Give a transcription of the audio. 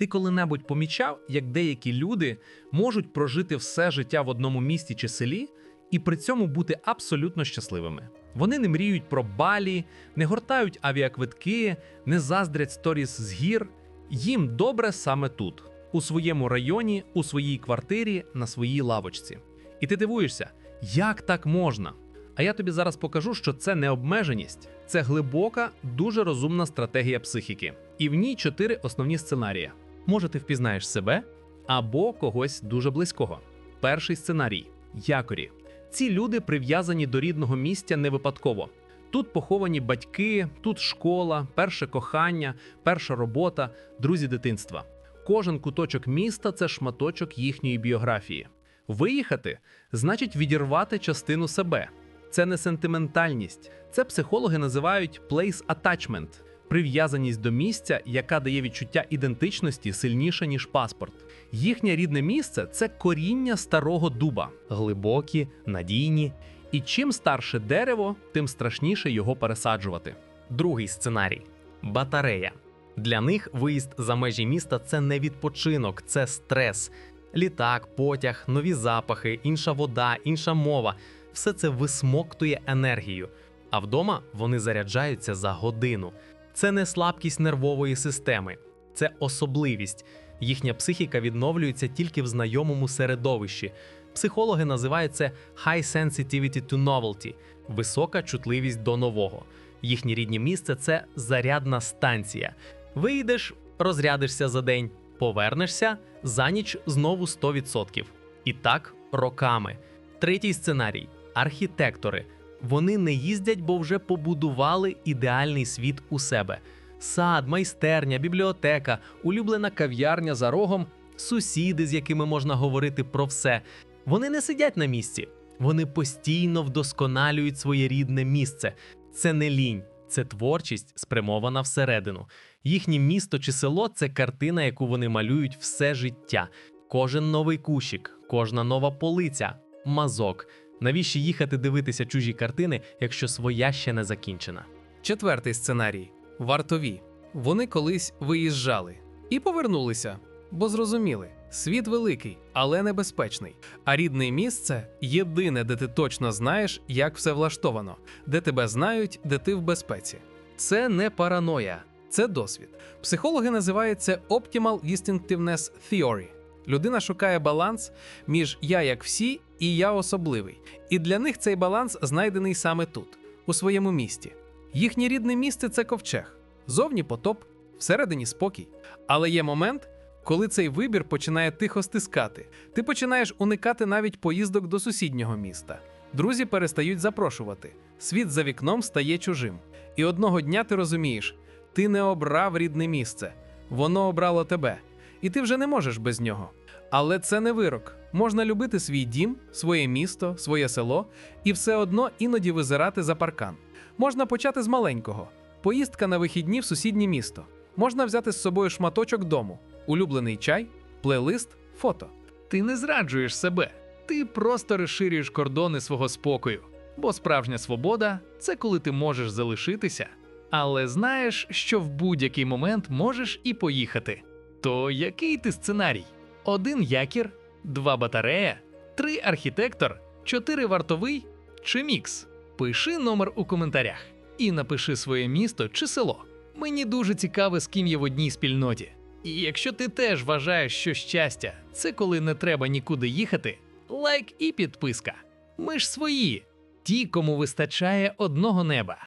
Ти коли-небудь помічав, як деякі люди можуть прожити все життя в одному місті чи селі і при цьому бути абсолютно щасливими. Вони не мріють про балі, не гортають авіаквитки, не заздрять сторіс з гір. Їм добре саме тут, у своєму районі, у своїй квартирі, на своїй лавочці. І ти дивуєшся, як так можна? А я тобі зараз покажу, що це не обмеженість, це глибока, дуже розумна стратегія психіки. І в ній чотири основні сценарії. Може, ти впізнаєш себе або когось дуже близького. Перший сценарій якорі. Ці люди прив'язані до рідного місця не випадково. Тут поховані батьки, тут школа, перше кохання, перша робота, друзі дитинства. Кожен куточок міста це шматочок їхньої біографії. Виїхати значить відірвати частину себе. Це не сентиментальність, це психологи називають place attachment – прив'язаність до місця, яка дає відчуття ідентичності сильніше, ніж паспорт. Їхнє рідне місце це коріння старого дуба, глибокі, надійні. І чим старше дерево, тим страшніше його пересаджувати. Другий сценарій батарея. Для них виїзд за межі міста це не відпочинок, це стрес. Літак, потяг, нові запахи, інша вода, інша мова все це висмоктує енергію. А вдома вони заряджаються за годину. Це не слабкість нервової системи, це особливість. Їхня психіка відновлюється тільки в знайомому середовищі. Психологи називають це high sensitivity to novelty – висока чутливість до нового. Їхнє рідне місце це зарядна станція. Вийдеш, розрядишся за день, повернешся за ніч знову 100%. І так роками. Третій сценарій архітектори. Вони не їздять, бо вже побудували ідеальний світ у себе. Сад, майстерня, бібліотека, улюблена кав'ярня за рогом, сусіди, з якими можна говорити про все. Вони не сидять на місці, вони постійно вдосконалюють своє рідне місце. Це не лінь, це творчість, спрямована всередину. Їхнє місто чи село це картина, яку вони малюють все життя. Кожен новий кущик, кожна нова полиця, мазок. Навіщо їхати дивитися чужі картини, якщо своя ще не закінчена? Четвертий сценарій вартові. Вони колись виїжджали і повернулися, бо зрозуміли, світ великий, але небезпечний. А рідне місце єдине, де ти точно знаєш, як все влаштовано, де тебе знають, де ти в безпеці. Це не параноя, це досвід. Психологи називають це Optimal Distinctiveness Theory. Людина шукає баланс між я як всі і я особливий. І для них цей баланс знайдений саме тут, у своєму місті. Їхнє рідне місце це ковчег. Зовні потоп, всередині спокій. Але є момент, коли цей вибір починає тихо стискати. Ти починаєш уникати навіть поїздок до сусіднього міста. Друзі перестають запрошувати. Світ за вікном стає чужим. І одного дня ти розумієш, ти не обрав рідне місце, воно обрало тебе, і ти вже не можеш без нього. Але це не вирок. Можна любити свій дім, своє місто, своє село і все одно іноді визирати за паркан. Можна почати з маленького: поїздка на вихідні в сусіднє місто. Можна взяти з собою шматочок дому, улюблений чай, плейлист, фото. Ти не зраджуєш себе, ти просто розширюєш кордони свого спокою. Бо справжня свобода це коли ти можеш залишитися, але знаєш, що в будь-який момент можеш і поїхати. То який ти сценарій? Один якір, два батарея, три архітектор, чотири вартовий чи мікс? Пиши номер у коментарях і напиши своє місто чи село. Мені дуже цікаво, з ким є в одній спільноті. І якщо ти теж вважаєш, що щастя це коли не треба нікуди їхати, лайк і підписка. Ми ж свої, ті, кому вистачає одного неба.